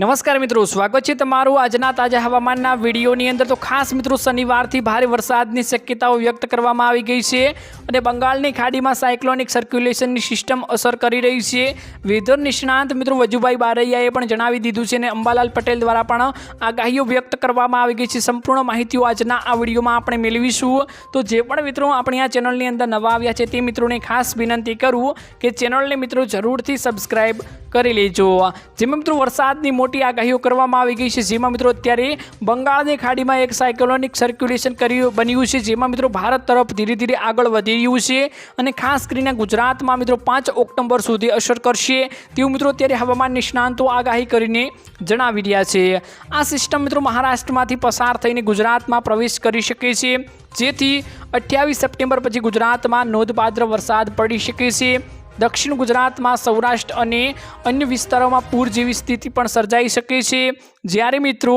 નમસ્કાર મિત્રો, સ્વાગત છે તમારું આજના તાજા હવામાનના વિડીયોની અંદર. તો ખાસ મિત્રો, શનિવારથી ભારે વરસાદની શક્યતાઓ વ્યક્ત કરવામાં આવી ગઈ છે અને બંગાળની ખાડીમાં સાયક્લોનિક સર્ક્યુલેશનની સિસ્ટમ અસર કરી રહી છે. વેધર નિષ્ણાંત મિત્રો, વજુભાઈ બારૈયાએ પણ જણાવી દીધું છે અને અંબાલાલ પટેલ દ્વારા પણ આગાહીઓ વ્યક્ત કરવામાં આવી ગઈ છે. સંપૂર્ણ માહિતીઓ આજના આ વિડીયોમાં આપણે મેળવીશું. તો જે પણ મિત્રો આપણી આ ચેનલની અંદર નવા આવ્યા છે તે મિત્રોને ખાસ વિનંતી કરું કે ચેનલને મિત્રો જરૂરથી સબસ્ક્રાઈબ કરી લેજો. જેમાં મિત્રો, વરસાદની મોટી આગાહીઓ કરવામાં આવી ગઈ છે. જેમાં મિત્રો અત્યારે બંગાળની ખાડીમાં એક સાયકલોનિક સર્ક્યુલેશન કર્યું બન્યું છે. જેમાં મિત્રો ભારત તરફ ધીરે ધીરે આગળ વધી રહ્યું છે અને ખાસ કરીને ગુજરાતમાં મિત્રો પાંચ ઓક્ટોબર સુધી અસર કરશે. તેવું મિત્રો અત્યારે હવામાન નિષ્ણાંતો આગાહી કરીને જણાવી રહ્યા છે. આ સિસ્ટમ મિત્રો મહારાષ્ટ્રમાંથી પસાર થઈને ગુજરાતમાં પ્રવેશ કરી શકે છે. જેથી અઠ્યાવીસ સપ્ટેમ્બર પછી ગુજરાતમાં નોંધપાત્ર વરસાદ પડી શકે છે. દક્ષિણ ગુજરાતમાં સૌરાષ્ટ્ર અને અન્ય વિસ્તારોમાં પૂર જેવી સ્થિતિ પણ સર્જાઈ શકે છે. જ્યારે મિત્રો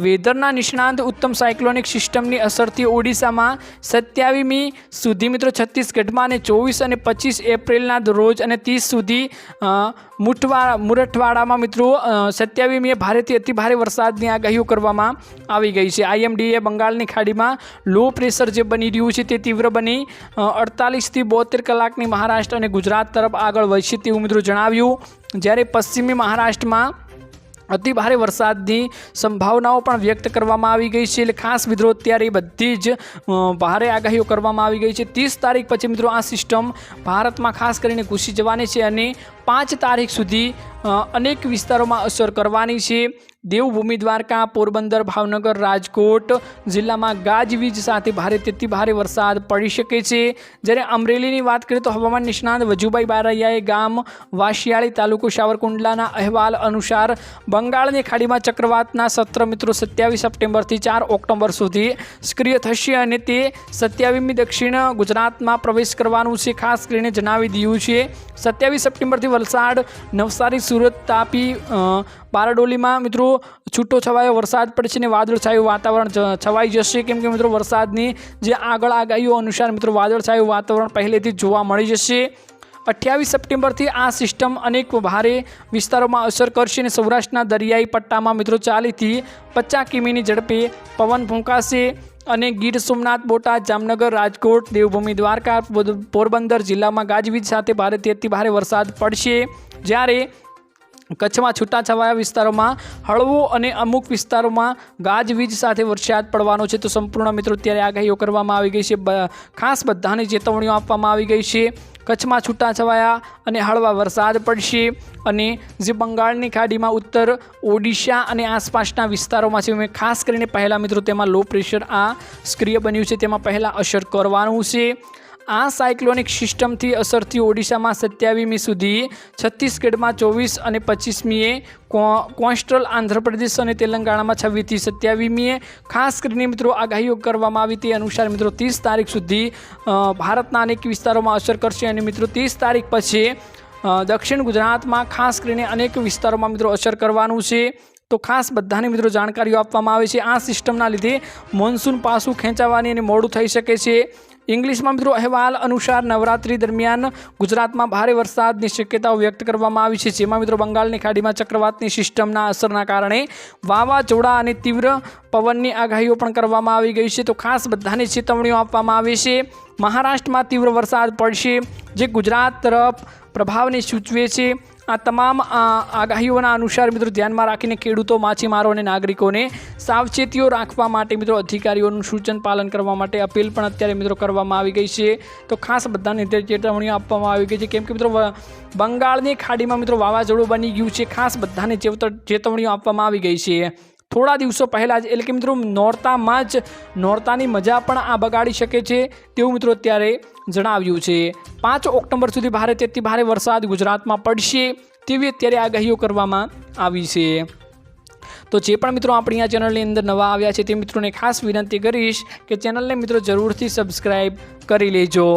વેધરના નિષ્ણાંત ઉત્તમ સાયક્લોનિક સિસ્ટમની અસરથી ઓડિશામાં સત્યાવીમી સુધી મિત્રો છત્તીસગઢમાં અને ચોવીસ અને પચીસ એપ્રિલના રોજ અને ત્રીસ સુધી અ, મુઠવા મુરઠવાડામાં મિત્રો સત્યાવીમીએ ભારેથી અતિભારે વરસાદની આગાહીઓ કરવામાં આવી ગઈ છે. આઈએમડીએ બંગાળની ખાડીમાં લો પ્રેશર જે બની રહ્યું છે તે તીવ્ર બની અડતાલીસથી બોતેર કલાકની મહારાષ્ટ્ર અને ગુજરાત તરફ આગળ વધશે તેવું મિત્રો જણાવ્યું. જ્યારે પશ્ચિમી મહારાષ્ટ્રમાં અતિ ભારે વરસાદની સંભાવનાઓ પણ વ્યક્ત કરવામાં આવી ગઈ છે. એટલે ખાસ મિત્રો, અત્યારે બધી જ ભારે આગાહીઓ કરવામાં આવી ગઈ છે. ત્રીસ તારીખ પછી મિત્રો આ સિસ્ટમ ભારતમાં ખાસ કરીને ઘૂસી જવાની છે અને પાંચ તારીખ સુધી અનેક વિસ્તારોમાં અસર કરવાની છે. દેવભૂમિ દ્વારકા, પોરબંદર, ભાવનગર, રાજકોટ જિલ્લામાં ગાજવીજ સાથે ભારેથી તેથી ભારે વરસાદ પડી શકે છે. જ્યારે અમરેલીની વાત કરીએ તો હવામાન નિષ્ણાંત વજુભાઈ બારૈયાએ ગામ વાશિયાળી તાલુકો સાવરકુંડલાના અહેવાલ અનુસાર બંગાળની ખાડીમાં ચક્રવાતના સત્ર મિત્રો સત્યાવીસ સપ્ટેમ્બરથી ચાર ઓક્ટોબર સુધી સક્રિય થશે અને તે સત્યાવીસમી દક્ષિણ ગુજરાતમાં પ્રવેશ કરવાનું છે. ખાસ કરીને જણાવી દીધું છે. સત્યાવીસ સપ્ટેમ્બરથી વલસાડ, નવસારી સુરત તાપી બારડોલીમાં મિત્રો છૂટો છવાયો વરસાદ પડશે અને વાદળછાયું વાતાવરણ છવાઈ જશે. કેમ કે મિત્રો વરસાદની જે આગળ આગાહીઓ અનુસાર મિત્રો વાદળછાયું વાતાવરણ પહેલેથી જોવા મળી જશે. અઠ્યાવીસ સપ્ટેમ્બરથી આ સિસ્ટમ અનેક ભારે વિસ્તારોમાં અસર કરશે અને સૌરાષ્ટ્રના દરિયાઈ પટ્ટામાં મિત્રો ચાલીથી પચાસ કિમીની ઝડપે પવન ફૂંકાશે અને ગીર સોમનાથ, બોટાદ, જામનગર, રાજકોટ, દેવભૂમિ, દ્વારકા, પોરબંદર જિલ્લામાં ગાજવીજ સાથે ભારેથી અતિ ભારે વરસાદ પડશે. જ્યારે કચ્છમાં છૂટાછવાયા વિસ્તારોમાં, હળવો અને અમુક વિસ્તારોમાં ગાજવીજ સાથે વરસાદ પડવાનો છે. તો સંપૂર્ણ મિત્રો ત્યારે આગાહીઓ કરવામાં આવી ગઈ છે. ખાસ બધાને ચેતવણીઓ આપવામાં આવી ગઈ છે. કચ્છમાં છૂટાછવાયા અને હળવા વરસાદ પડશે અને જે બંગાળની ખાડીમાં ઉત્તર ઓડિશા અને આસપાસના વિસ્તારોમાં છે મેં ખાસ કરીને પહેલાં મિત્રો, તેમાં લો પ્રેશર આ સક્રિય બન્યું છે. તેમાં પહેલાં અસર કરવાનું છે. આ સાયક્લોનિક સિસ્ટમથી અસરથી ઓડિશામાં સત્યાવીમી સુધી છત્તીસગઢમાં ચોવીસ અને પચીસમીએ કોન્સ્ટ્રલ આંધ્રપ્રદેશ અને તેલંગાણામાં છવ્વીસથી સત્યાવીમીએ. ખાસ કરીને મિત્રો આગાહીઓ કરવામાં આવી તે અનુસાર મિત્રો ત્રીસ તારીખ સુધી ભારતના અનેક વિસ્તારોમાં અસર કરશે અને મિત્રો ત્રીસ તારીખ પછી દક્ષિણ ગુજરાતમાં ખાસ કરીને અનેક વિસ્તારોમાં મિત્રો અસર કરવાનું છે. તો ખાસ બધાને મિત્રો જાણકારીઓ આપવામાં આવે છે. આ સિસ્ટમના લીધે મોન્સૂન પાસું ખેંચાવાની અને મોડું થઈ શકે છે. ઇંગ્લિશમાં મિત્રો અહેવાલ અનુસાર નવરાત્રી દરમિયાન ગુજરાતમાં ભારે વરસાદની શક્યતાઓ વ્યક્ત કરવામાં આવી છે, જેમાં મિત્રો બંગાળની ખાડીમાં ચક્રવાતની સિસ્ટમના અસરના કારણે વાવાઝોડા અને તીવ્ર પવનની આગાહીઓ પણ કરવામાં આવી ગઈ છે. તો ખાસ બધાને ચેતવણીઓ આપવામાં આવે છે, મહારાષ્ટ્રમાં તીવ્ર વરસાદ પડશે, જે ગુજરાત તરફ પ્રભાવને સૂચવે છે. આ તમામ આગાહીઓના અનુસાર મિત્રો ધ્યાનમાં રાખીને ખેડૂતો, માછીમારો અને નાગરિકોને સાવચેતીઓ રાખવા માટે મિત્રો અધિકારીઓનું સૂચન પાલન કરવા માટે અપીલ પણ અત્યારે મિત્રો કરવામાં આવી ગઈ છે. તો ખાસ બધાને ચેતવણીઓ આપવામાં આવી ગઈ છે કેમ કે મિત્રો બંગાળની ખાડીમાં મિત્રો વાવાઝોડું બની ગયું છે. ખાસ બધાને ચેતવ- ચેતવણીઓ આપવામાં આવી ગઈ છે. થોડા દિવસો પહેલાં જ, એટલે કે મિત્રો નોરતામાં જ નોરતાની મજા પણ આ બગાડી શકે છે તેવું મિત્રો અત્યારે જણાવ્યું છે. પાંચ ઓક્ટોબર સુધી ભારે તેથી ભારે વરસાદ ગુજરાતમાં પડશે તેવી અત્યારે આગાહીઓ કરવામાં આવી છે. તો જે પણ મિત્રો આપણી આ ચેનલની અંદર નવા આવ્યા છે તે મિત્રોને ખાસ વિનંતી કરીશ કે ચેનલને મિત્રો જરૂરથી સબસ્ક્રાઈબ કરી લેજો.